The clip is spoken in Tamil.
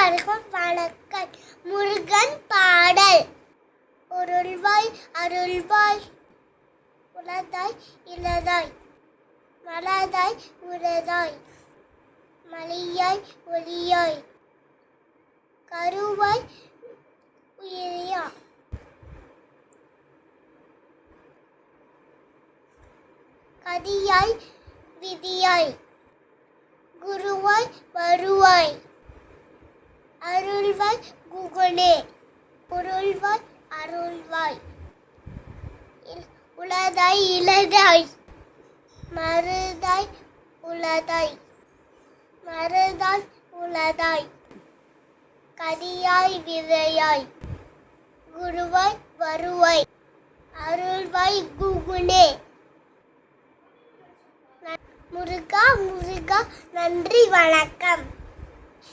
அனைவருக்கும் வணக்கம். முருகன் பாடல். பொருள்வாய் அருள்வாய். உலதாய் இலதாய் மலதாய் உலதாய் மலியாய் ஒளியாய். கருவாய் உயிரியா. கதியாய் விதியாய். குருவாய் வருவாய். அருள்வாய் குகனே பொருள்வாய் அருள்வாய். இல்- உலதாய் இலதாய் மருதாய் உலதாய் மருதாய் உலதாய் கதியாய் விதையாய். குருவாய் வருவாய். அருள்வாய் குகுனே முருகா முருகா நன்றி வணக்கம்.